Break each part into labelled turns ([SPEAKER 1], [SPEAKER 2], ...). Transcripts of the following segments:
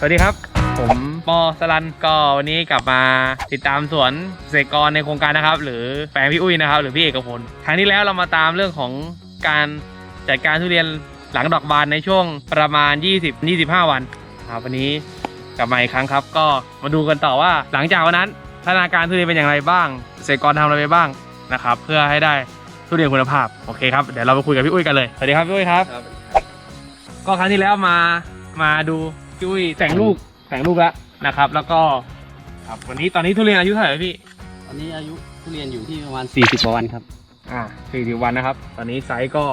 [SPEAKER 1] สวัสดีครับ ผมปอสลันก็วันนี้กลับมาติดตามสวนเกษตรกรในโครงการนะครับ หรือแปลงพี่อุ้ยนะครับ หรือพี่เอกพลครั้งที่แล้วเรามาตามเรื่องของการจัดการทุเรียนหลังดอกบานในช่วงประมาณ 20-25 วันครับวันนี้กลับมาอีกครั้งครับ ก็มาดูกันต่อว่าหลังจากวันนั้นพัฒนาการทุเรียนเป็นอย่างไรบ้างเกษตรกรทำอะไรไปบ้างนะครับ เพื่อให้ได้ทุเรียนคุณภาพโอเคครับเดี๋ยวเราไปคุยกับพี่อุ้ยกันเลยสวัสดีครับพี่อุ้ยครับ
[SPEAKER 2] ครับ
[SPEAKER 1] ก็ครั้งที่แล้วมามาดู พี่อุ้ยแต่งลูกแต่งลูกแล้วนะครับ แล้วก็ครับวันนี้ตอนนี้ทุเรียนอายุเท่าไหร่พี่
[SPEAKER 2] ตอนนี้อายุทุเรียนอยู่ที่ประมาณ 40กว่าวันครับ
[SPEAKER 1] อ่าสี่สิบวันนะครับ ตอนนี้ไซส์ก็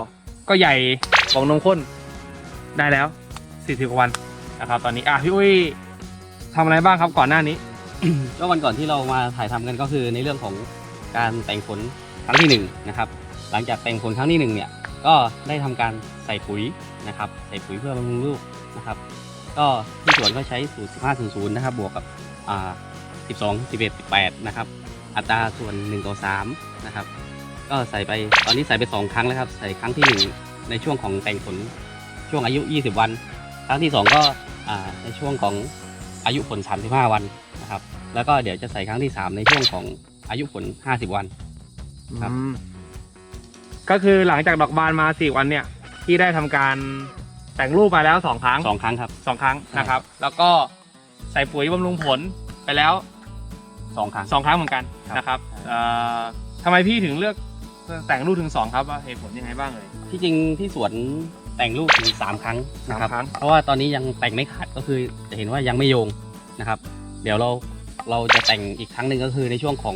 [SPEAKER 1] ก็ใหญ่ของนมข้นได้แล้วสี่สิบวันนะครับ ตอนนี้อะพี่อุ้ยทำอะไรบ้างครับก่อนหน้านี้
[SPEAKER 2] ก็วันก่อนที่เรามาถ่ายทำกันก็คือในเรื่องของการแต่งผลครั้งที่หนึ่งนะครับ หลังจากแต่งผลครั้งที่หนึ่งเนี่ย ก็ได้ทำการใส่ปุ๋ยนะครับ ใส่ปุ๋ยเพื่อบำรุงลูกนะครับ ก็ที่สวนก็ใช้สูตร 1500 นะครับ บวกกับอ่า12 11 18 นะครับ อัตราส่วน 1 ต่อ 3 นะครับ ก็ใส่ไปตอนนี้ใส่ไป 2 ครั้งแล้วครับ ใส่ครั้งที่ 1 ในช่วงของแต่งผลช่วงอายุ 20 วัน ครั้งที่ 2 ก็อ่าในช่วงของอายุผล 35 วันนะครับ แล้วก็เดี๋ยวจะใส่ครั้งที่ 3 ในช่วงของอายุผล 50 วันครับ
[SPEAKER 1] ก็คือหลังจากดอกบานมาสี่วันเนี่ย ที่ได้ทำการ แต่งรูปมาแล้วสองครั้ง
[SPEAKER 2] สองครั้งครับ
[SPEAKER 1] สองครั้งนะครับ แล้วก็ใส่ปุ๋ยบำรุงผลไปแล้ว
[SPEAKER 2] สองครั้ง
[SPEAKER 1] สองครั้งเหมือนกัน
[SPEAKER 2] ครับ
[SPEAKER 1] นะครับ
[SPEAKER 2] ใช่
[SPEAKER 1] เอ่อทำไมพี่ถึงเลือกแต่งรูปถึงสองครับว่าเหตุผลยังไงบ้างเลย
[SPEAKER 2] ที่จริงที่สวนแต่งลูกถึงสามครั้งนะครับ
[SPEAKER 1] สามครั้ง
[SPEAKER 2] เพราะว่าตอนนี้ยังแต่งไม่ขาดก็คือจะเห็นว่ายังไม่โยงนะครับ เดี๋ยวเราเราจะแต่งอีกครั้งหนึ่งก็คือในช่วงของ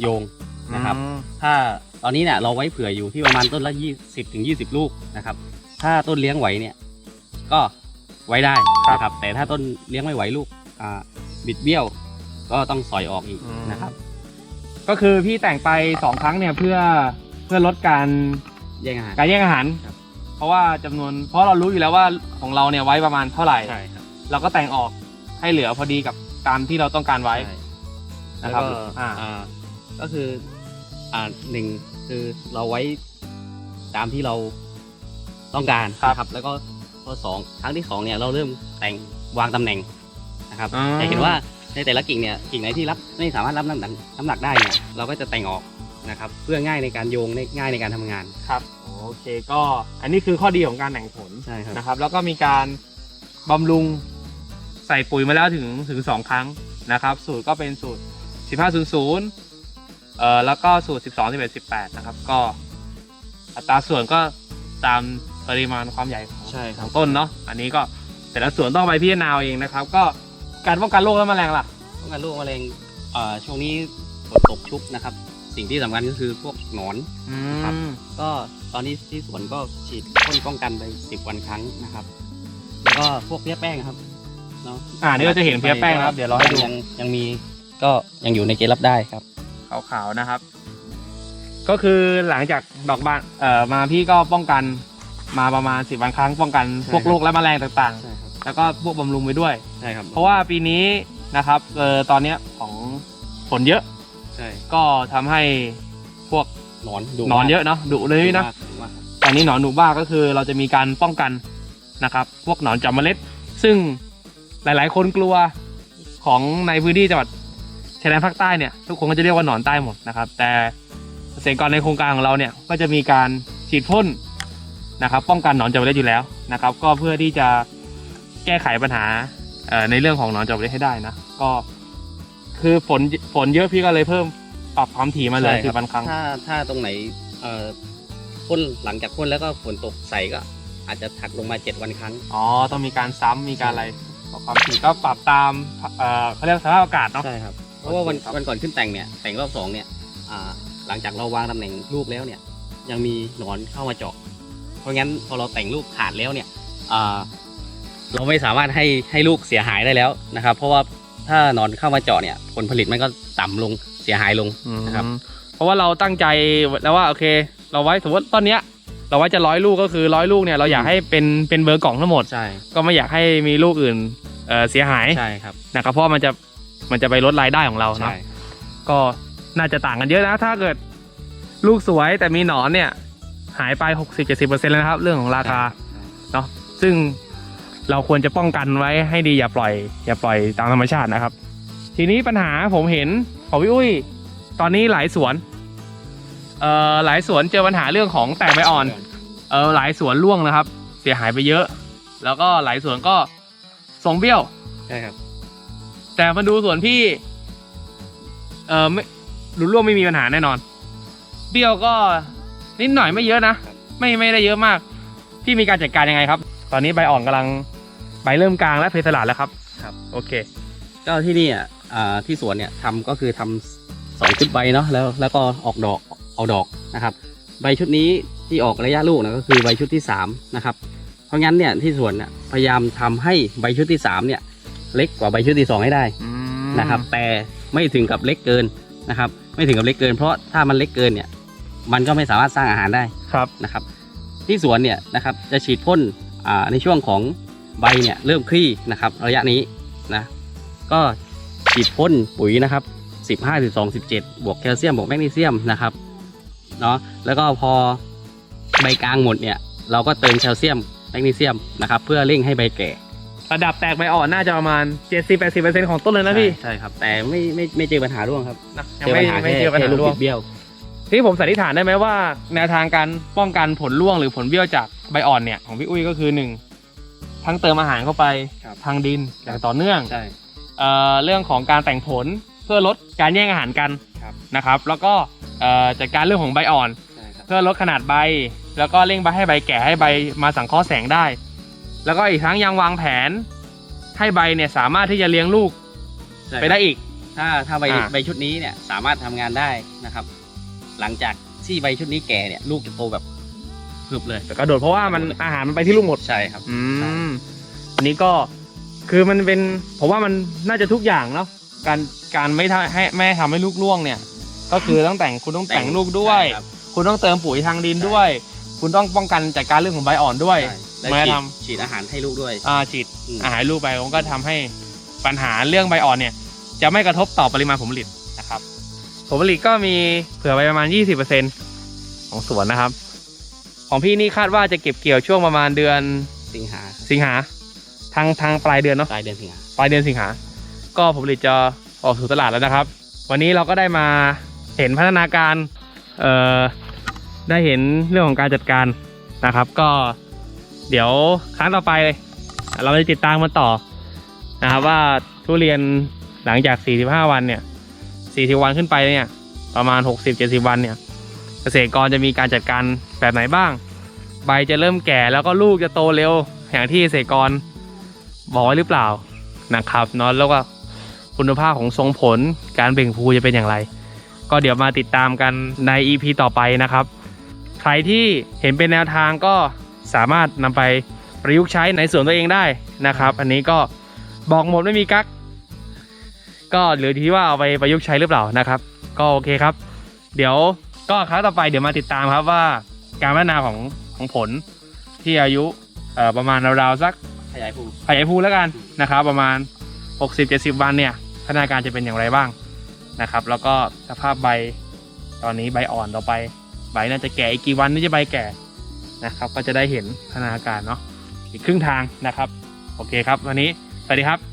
[SPEAKER 2] โยงนะครับ
[SPEAKER 1] อืม
[SPEAKER 2] ถ้าตอนนี้เนี่ยเราไว้เผื่ออยู่ที่ประมาณต้นละ20ถึง20ลูกนะครับ ถ้าต้นเลี้ยงไหวเนี่ย ก็ไว้ได้นะครับ แต่ถ้าต้นเลี้ยงไม่ไหวลูกอ่าบิดเบี้ยว ก็ต้องสอยออกอีกนะครับ
[SPEAKER 1] ก็คือพี่แต่งไปสองครั้งเนี่ยเพื่อเพื่อลดการ
[SPEAKER 2] แย่งอาหาร
[SPEAKER 1] การแย่งอาหาร
[SPEAKER 2] ครับ
[SPEAKER 1] เพราะว่าจำนวนเพราะเรารู้อยู่แล้วว่าของเราเนี่ยไว้ประมาณเท่าไหร่
[SPEAKER 2] ใช่ครับ
[SPEAKER 1] เราก็แต่งออกให้เหลือพอดีกับตามที่เราต้องการไว้
[SPEAKER 2] ใช่
[SPEAKER 1] นะครับ
[SPEAKER 2] แล้วก็
[SPEAKER 1] อ่า
[SPEAKER 2] อ่าก็คืออ่าหนึ่งคือเราไว้ตามที่เราต้องการนะครับ แล้วก็ ข้อสองครั้งที่สองเนี่ยเราเริ่มแต่งวางตำแหน่งนะครับ
[SPEAKER 1] อ่า
[SPEAKER 2] จะเห็นว่าในแต่ละกิ่งเนี่ยกิ่งไหนที่รับไม่สามารถรับน้ำหนักน้ำหนักได้เนี่ยเราก็จะแต่งออกนะครับเพื่อง่ายในการโยงง่ายในการทำงาน
[SPEAKER 1] ครับโอเคก็อันนี้คือข้อดีของการแต่งผล
[SPEAKER 2] ใช่ครับ
[SPEAKER 1] นะครับ แล้วก็มีการบำรุงใส่ปุ๋ยมาแล้วถึงถึงสองครั้งนะครับ สูตรก็เป็นสูตร 1500เอ่อแล้วก็สูตร 12 11 18 นะครับ ก็อัตราส่วนก็ตามปริมาณความใหญ่ของ
[SPEAKER 2] ใช่ค
[SPEAKER 1] ข
[SPEAKER 2] รั
[SPEAKER 1] อบงต้นเนาะอันนี้ก็แต่ละส่วนต้องไปพิจารณาเอาเองนะครับ ก็การป้องกันโรคและแมลงล่ะ
[SPEAKER 2] ป้องกันโรคมะเร็งอ่าช่วงนี้ฝนตกชุกนะครับ สิ่งที่สำคัญก็คือพวกหนอน
[SPEAKER 1] อื
[SPEAKER 2] ครับ
[SPEAKER 1] ม
[SPEAKER 2] ก็ตอนนี้ที่สวนก็ฉีดพ่นป้องกันไปสิบวันครั้งนะครับ แล้วก็พวกเพี้ยแป้งครับเนาะ
[SPEAKER 1] อ่านี่เราจะเห็นเพี้ยแป้งนะครับ เดี๋ยวเราให้ดู
[SPEAKER 2] ยังยังมีก็ยังอยู่ในเกณฑ์รับได้ครับ
[SPEAKER 1] ขาวๆนะครับ ก็คือหลังจากดอกบานเอ่อมาพี่ก็ป้องกัน มาประมาณสิบวันครั้งป้องกัน
[SPEAKER 2] ใช่
[SPEAKER 1] พวก
[SPEAKER 2] ครับ
[SPEAKER 1] โรคและแมลงต่าง
[SPEAKER 2] ใช่ครับ
[SPEAKER 1] ๆ แล้วก็พวกบำรุงไปด้วย
[SPEAKER 2] ใช่ครับ
[SPEAKER 1] เพราะว่าปีนี้นะครับเออตอนเนี้ยของฝนเยอะ
[SPEAKER 2] ใช่
[SPEAKER 1] ก็ทำให้พวก
[SPEAKER 2] หนอนดุ
[SPEAKER 1] หนอนเยอะเนาะดุเลยนะ
[SPEAKER 2] มากดุมากครับ
[SPEAKER 1] ตอนนี้หนอนหนูบ้าก็คือเราจะมีการป้องกันนะครับ พวกหนอนจับเมล็ด ซึ่งหลาย ๆ คนกลัวของในพื้นที่จังหวัดชายแดนภาคใต้เนี่ยทุกคนก็จะเรียกว่าหนอนใต้หมดนะครับ แต่เกษตรกรในโครงการของเราเนี่ยก็จะมีการฉีดพ่น นะครับป้องกันหนอนจับเมล็ดอยู่แล้วนะครับก็เพื่อที่จะแก้ไขปัญหาเอ่อในเรื่องของหนอนจับเมล็ดให้ได้นะก็คือฝนฝนเยอะพี่ก็เลยเพิ่มปรับความถี่มาเลย
[SPEAKER 2] ใช่
[SPEAKER 1] สิ
[SPEAKER 2] ครับ
[SPEAKER 1] บวันครั้ง
[SPEAKER 2] ถ้าถ้าตรงไหนเอ่อพ่นหลังจากพ่นแล้วก็ฝนตกใส่ก็ อาจจะถักลงมาเจ็ดวันครั้ง
[SPEAKER 1] อ๋อต้องมีการซ้ำมีการอะไรปรับความถี่ก็ปรับตามเอ่อเขาเรียกสภาพอากาศเนาะ
[SPEAKER 2] ใช่ครับเพราะว่าวัน
[SPEAKER 1] โอเคครับ
[SPEAKER 2] วันก่อนขึ้นแต่งเนี่ยแต่งรอบสองเนี่ยอ่าหลังจากเราวางตำแหน่งลูกแล้วเนี่ย ยังมีหนอนเข้ามาเจาะ เพราะงั้นพอเราแต่งลูกขาดแล้วเนี่ยอ่าเราไม่สามารถให้ให้ลูกเสียหายได้แล้วนะครับ เพราะว่าถ้าหนอนเข้ามาเจาะเนี่ย ผลผลิตมันก็ต่ำลงเสียหายลงนะครับ
[SPEAKER 1] เพราะว่าเราตั้งใจแล้วว่าโอเค เราไว้สมมติต้นเนี้ย เราไว้จะร้อยลูกก็คือร้อยลูกเนี่ยเราอยากให้เป็นเป็นเบอร์กล่องทั้งหมด
[SPEAKER 2] ใช่
[SPEAKER 1] ก็ไม่อยากให้มีลูกอื่นเอ่อเสียหาย
[SPEAKER 2] ใช่ครับ
[SPEAKER 1] นะครับเพราะว่ามันจะมันจะไปลดรายได้ของเราเนาะ
[SPEAKER 2] ใช่
[SPEAKER 1] ก็น่าจะต่างกันเยอะนะถ้าเกิดลูกสวยแต่มีหนอนเนี่ย หายไป 60-70%แล้วนะครับ เรื่องของราคาเนาะซึ่งหเราควรจะป้องกันไว้ให้ดีอย่าปล่อย อย่าปล่อยตามธรรมชาตินะครับ ทีนี้ปัญหาผมเห็นของพี่อุ้ย ตอนนี้หลายสวนเอ่อหลายสวนเจอปัญหาเรื่องของแตกใบอ่อนเออหลายสวนร่วงนะครับ เสียหายไปเยอะ แล้วก็หลายสวนก็ทรงเบี้ยว
[SPEAKER 2] ใช่ครับ
[SPEAKER 1] แต่มาดูสวนพี่ เออไม่รุนร่วงไม่มีปัญหาแน่นอน เบี้ยวก็ นิดหน่อยไม่เยอะนะ ไม่ไม่ได้เยอะมาก พี่มีการจัดการยังไงครับ ตอนนี้ใบอ่อนกำลังใบเริ่มกลางและเพสลาดแล้วครับ
[SPEAKER 2] ครับ
[SPEAKER 1] โอเค
[SPEAKER 2] ก็ที่นี่อะอ่าที่สวนเนี่ยทำก็คือทำสองชุดใบเนาะแล้วแล้วก็ออกดอกเอาดอกนะครับ ใบชุดนี้ที่ออกระยะลูกนะก็คือใบชุดที่สามนะครับ เพราะงั้นเนี่ยที่สวนเนี่ยพยายามทำให้ใบชุดที่สามเนี่ยเล็กกว่าใบชุดที่สองให้ได้นะครับ แต่ไม่ถึงกับเล็กเกินนะครับ ไม่ถึงกับเล็กเกิน เพราะถ้ามันเล็กเกินเนี่ย มันก็ไม่สามารถสร้างอาหารได้
[SPEAKER 1] ครับ
[SPEAKER 2] นะครับ ที่สวนเนี่ยนะครับจะฉีดพ่นอ่าในช่วงของใบเนี่ยเริ่มคลี่นะครับระยะนี้นะก็ฉีดพ่นปุ๋ยนะครับ15 12 17 บวกแคลเซียมบวกแมกนีเซียมนะครับเนาะแล้วก็พอใบกลางหมดเนี่ยเราก็เติมแคลเซียมแมกนีเซียมนะครับเพื่อเร่งให้ใบแก่
[SPEAKER 1] ระดับแตกใบอ่อนน่าจะประมาณ 70-80%ของต้นเลยนะพี่
[SPEAKER 2] ใช่ครับ แต่ไม่ไม่ไม่เจอปัญหาร่วงครับ
[SPEAKER 1] นะยั
[SPEAKER 2] เจ
[SPEAKER 1] ง
[SPEAKER 2] อ
[SPEAKER 1] ไม่
[SPEAKER 2] ปัญหา
[SPEAKER 1] ไม่
[SPEAKER 2] แค่
[SPEAKER 1] เจอปัญหา
[SPEAKER 2] แค่ลูก
[SPEAKER 1] ร่ว
[SPEAKER 2] บิ
[SPEAKER 1] ง
[SPEAKER 2] ดเบี้ยว
[SPEAKER 1] ที่ผมสันนิษฐานได้ไหมว่า แนวทางการป้องกันผลร่วงหรือผลเบี้ยวจากใบอ่อนเนี่ยของพี่อุ้ยก็คือหนึ่งทั้งเติมอาหารเข้าไป
[SPEAKER 2] ครับ
[SPEAKER 1] ทางดินอย่างต่อเนื่อง
[SPEAKER 2] ใช่
[SPEAKER 1] เอ่อเรื่องของการแต่งผลเพื่อลดการแย่งอาหารกัน
[SPEAKER 2] ครับ
[SPEAKER 1] นะครับ แล้วก็เอ่อจัดการเรื่องของใบอ่อน
[SPEAKER 2] ใช่ครับ
[SPEAKER 1] เพื่อลดขนาดใบ แล้วก็เร่งใบให้ใบแก่ให้ใบมาสังเคราะห์แสงได้ แล้วก็อีกทั้งยังวางแผน ให้ใบเนี่ยสามารถที่จะเลี้ยงลูก
[SPEAKER 2] ใช่
[SPEAKER 1] ไปได้อีก
[SPEAKER 2] ถ้าถ้าใบ
[SPEAKER 1] อ่า
[SPEAKER 2] ใบชุดนี้เนี่ยสามารถทำงานได้นะครับ หลังจากที่ใบชุดนี้แก่เนี่ยลูกจะโตแบบพึบเลย
[SPEAKER 1] แต่กระโดดเพราะว่ามันอาหารมันไปที่ลูกหมด
[SPEAKER 2] ใช่ครับ
[SPEAKER 1] อืมอันนี้ก็คือมันเป็นผมว่ามันน่าจะทุกอย่างเนาะการการไม่ทำให้ไม่ให้ทำให้ลูกร่วงเนี่ย ก็คือต้องแต่งคุณต้องแต่งลูกด้วย
[SPEAKER 2] ใช่ครับ
[SPEAKER 1] คุณต้องเติมปุ๋ยทางดินด้วย คุณต้องป้องกันจัดการเรื่องของใบอ่อนด้วย
[SPEAKER 2] ใช่และ
[SPEAKER 1] ไม่
[SPEAKER 2] ฉีด
[SPEAKER 1] ท
[SPEAKER 2] ฉีดอาหารให้ลูกด้วยำ
[SPEAKER 1] อ่าฉีด
[SPEAKER 2] อืม
[SPEAKER 1] อาหารลูกไปมันก็ทำให้ปัญหาเรื่องใบอ่อนเนี่ย จะไม่กระทบต่อปริมาณผลผลิตนะครับ ผลผลิตก็มีเผื่อไปประมาณ 20%ของสวนนะครับ ของพี่นี่คาดว่าจะเก็บเกี่ยวช่วงประมาณเดือน
[SPEAKER 2] สิงหาครับ
[SPEAKER 1] สิงหาทางทางปลายเดือนเนาะ
[SPEAKER 2] ปลายเดือนสิงหา
[SPEAKER 1] ปลายเดือนสิงหา ก็ผลผลิตจะออกสู่ตลาดแล้วนะครับ วันนี้เราก็ได้มาเห็นพัฒนาการเอ่อได้เห็นเรื่องของการจัดการนะครับ ก็เดี๋ยวครั้งต่อไปเลย เราจะติดตามมันต่อนะครับว่าทุเรียนหลังจาก 45 วันเนี่ย 40วันขึ้นไปเนี่ย ประมาณ60-70วันเนี่ย เกษตรกรจะมีการจัดการแบบไหนบ้าง ใบจะเริ่มแก่แล้วก็ลูกจะโตเร็ว อย่างที่เกษตรกรบอกไว้หรือเปล่านะครับเนาะแล้วก็คุณภาพของทรงผลการเบ่งพูจะเป็นอย่างไร ก็เดี๋ยวมาติดตามกันใน EP ต่อไปนะครับ ใครที่เห็นเป็นแนวทางก็สามารถนำไปประยุกต์ใช้ในส่วนตัวเองได้นะครับ อันนี้ก็บอกหมดไม่มีกัก ก็เหลือที่ว่าเอาไปประยุกต์ใช้หรือเปล่านะครับ ก็โอเคครับ เดี๋ยวก็ครั้งต่อไปเดี๋ยวมาติดตามครับว่าการพัฒนาของของผลที่อายุเอ่อประมาณราวๆสัก
[SPEAKER 2] ขยายภู
[SPEAKER 1] ขยายภูแล้วกันนะครับ ประมาณ 60-70 วันเนี่ยพัฒนาการจะเป็นอย่างไรบ้างนะครับ แล้วก็สภาพใบตอนนี้ใบอ่อนต่อไป ใบน่าจะแก่อีกกี่วันนี่จะใบแก่นะครับ ก็จะได้เห็นพัฒนาการเนาะอีกครึ่งทางนะครับ โอเคครับ วันนี้ สวัสดีครับ